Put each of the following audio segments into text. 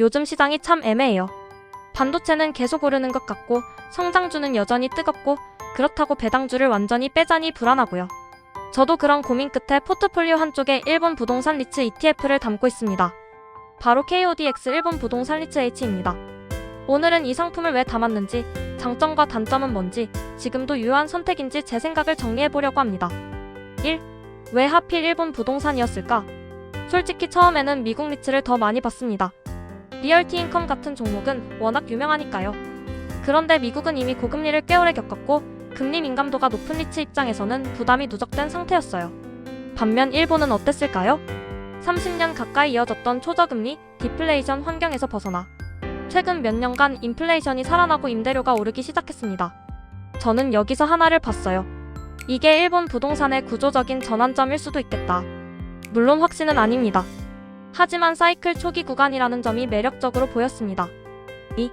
요즘 시장이 참 애매해요. 반도체는 계속 오르는 것 같고 성장주는 여전히 뜨겁고 그렇다고 배당주를 완전히 빼자니 불안하고요. 저도 그런 고민 끝에 포트폴리오 한쪽에 일본 부동산 리츠 ETF를 담고 있습니다. 바로 KODX 일본 부동산 리츠 H입니다. 오늘은 이 상품을 왜 담았는지, 장점과 단점은 뭔지, 지금도 유효한 선택인지 제 생각을 정리해 보려고 합니다. 1. 왜 하필 일본 부동산이었을까? 솔직히 처음에는 미국 리츠를 더 많이 봤습니다. 리얼티 인컴 같은 종목은 워낙 유명하니까요. 그런데 미국은 이미 고금리를 꽤 오래 겪었고 금리 민감도가 높은 리츠 입장에서는 부담이 누적된 상태였어요. 반면 일본은 어땠을까요? 30년 가까이 이어졌던 초저금리, 디플레이션 환경에서 벗어나 최근 몇 년간 인플레이션이 살아나고 임대료가 오르기 시작했습니다. 저는 여기서 하나를 봤어요. 이게 일본 부동산의 구조적인 전환점일 수도 있겠다. 물론 확신은 아닙니다. 하지만 사이클 초기 구간이라는 점이 매력적으로 보였습니다. 2.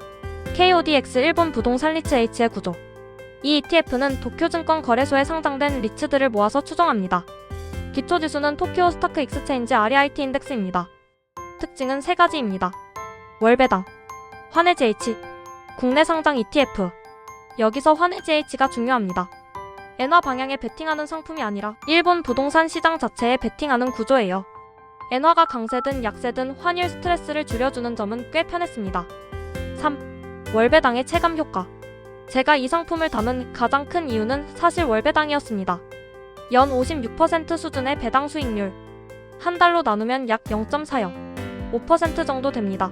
KODX 일본 부동산 리츠 H의 구조. 이 ETF는 도쿄증권 거래소에 상장된 리츠들을 모아서 추정합니다. 기초지수는 토키오 스타크 익스체인지 REIT 인덱스입니다. 특징은 세 가지입니다. 월배당, 환해지 H, 국내 상장 ETF. 여기서 환해지 H가 중요합니다. 엔화 방향에 베팅하는 상품이 아니라 일본 부동산 시장 자체에 베팅하는 구조예요. 엔화가 강세든 약세든 환율 스트레스를 줄여주는 점은 꽤 편했습니다. 3. 월배당의 체감 효과. 제가 이 상품을 담은 가장 큰 이유는 사실 월배당이었습니다. 연 56% 수준의 배당 수익률. 한 달로 나누면 약 0.40, 5% 정도 됩니다.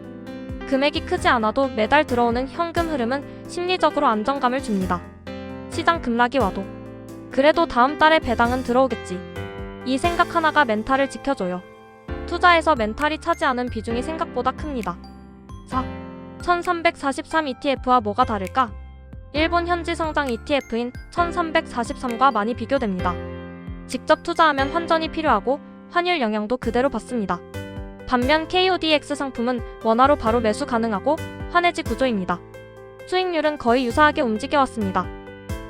금액이 크지 않아도 매달 들어오는 현금 흐름은 심리적으로 안정감을 줍니다. 시장 급락이 와도 그래도 다음 달에 배당은 들어오겠지. 이 생각 하나가 멘탈을 지켜줘요. 투자에서 멘탈이 차지하는 비중이 생각보다 큽니다. 4. 1343 ETF와 뭐가 다를까? 일본 현지 상장 ETF인 1343과 많이 비교됩니다. 직접 투자하면 환전이 필요하고 환율 영향도 그대로 받습니다. 반면 KODX 상품은 원화로 바로 매수 가능하고 환해지 구조입니다. 수익률은 거의 유사하게 움직여왔습니다.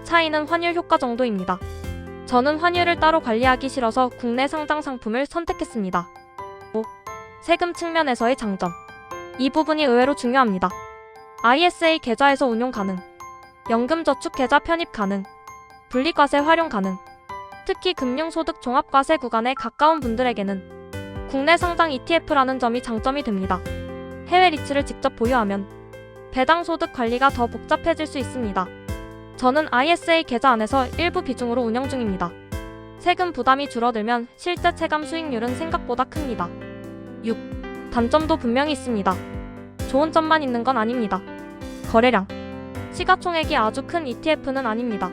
차이는 환율 효과 정도입니다. 저는 환율을 따로 관리하기 싫어서 국내 상장 상품을 선택했습니다. 5. 세금 측면에서의 장점. 이 부분이 의외로 중요합니다. ISA 계좌에서 운용 가능. 연금저축 계좌 편입 가능. 분리과세 활용 가능. 특히 금융소득 종합과세 구간에 가까운 분들에게는 국내 상장 ETF라는 점이 장점이 됩니다. 해외 리츠를 직접 보유하면 배당 소득 관리가 더 복잡해질 수 있습니다. 저는 ISA 계좌 안에서 일부 비중으로 운영 중입니다. 세금 부담이 줄어들면 실제 체감 수익률은 생각보다 큽니다. 6. 단점도 분명히 있습니다. 좋은 점만 있는 건 아닙니다. 거래량. 시가총액이 아주 큰 ETF는 아닙니다.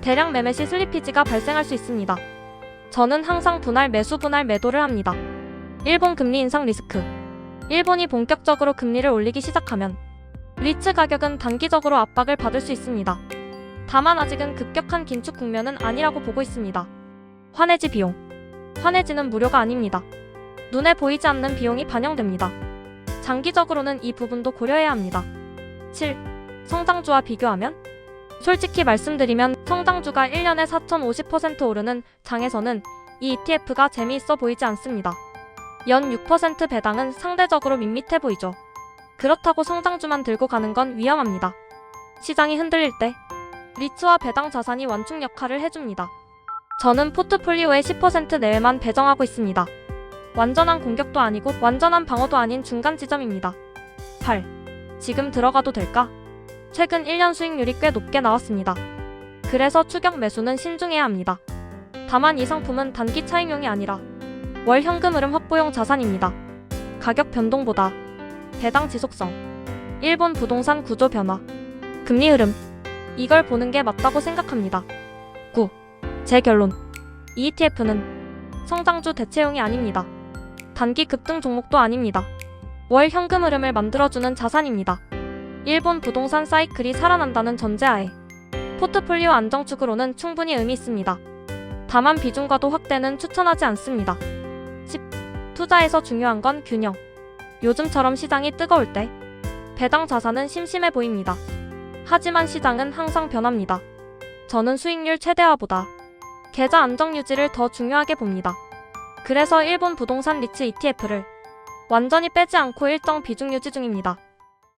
대량 매매 시 슬리피지가 발생할 수 있습니다. 저는 항상 분할 매수 분할 매도를 합니다. 일본 금리 인상 리스크. 일본이 본격적으로 금리를 올리기 시작하면 리츠 가격은 단기적으로 압박을 받을 수 있습니다. 다만 아직은 급격한 긴축 국면은 아니라고 보고 있습니다. 환해지 비용. 환해지는 무료가 아닙니다. 눈에 보이지 않는 비용이 반영됩니다. 장기적으로는 이 부분도 고려해야 합니다. 7. 성장주와 비교하면? 솔직히 말씀드리면 성장주가 1년에 4,050% 오르는 장에서는 이 ETF가 재미있어 보이지 않습니다. 연 6% 배당은 상대적으로 밋밋해 보이죠. 그렇다고 성장주만 들고 가는 건 위험합니다. 시장이 흔들릴 때 리츠와 배당 자산이 완충 역할을 해줍니다. 저는 포트폴리오의 10% 내외만 배정하고 있습니다. 완전한 공격도 아니고 완전한 방어도 아닌 중간 지점입니다. 8. 지금 들어가도 될까? 최근 1년 수익률이 꽤 높게 나왔습니다. 그래서 추격 매수는 신중해야 합니다. 다만 이 상품은 단기 차익용이 아니라 월 현금 흐름 확보용 자산입니다. 가격 변동보다 배당 지속성, 일본 부동산 구조 변화, 금리 흐름, 이걸 보는 게 맞다고 생각합니다. 9. 제 결론. 이 ETF는 성장주 대체용이 아닙니다. 단기 급등 종목도 아닙니다. 월 현금 흐름을 만들어주는 자산입니다. 일본 부동산 사이클이 살아난다는 전제하에 포트폴리오 안정축으로는 충분히 의미 있습니다. 다만 비중과도 확대는 추천하지 않습니다. 10. 투자에서 중요한 건 균형. 요즘처럼 시장이 뜨거울 때 배당 자산은 심심해 보입니다. 하지만 시장은 항상 변합니다. 저는 수익률 최대화보다 계좌 안정 유지를 더 중요하게 봅니다. 그래서 일본 부동산 리츠 ETF를 완전히 빼지 않고 일정 비중 유지 중입니다.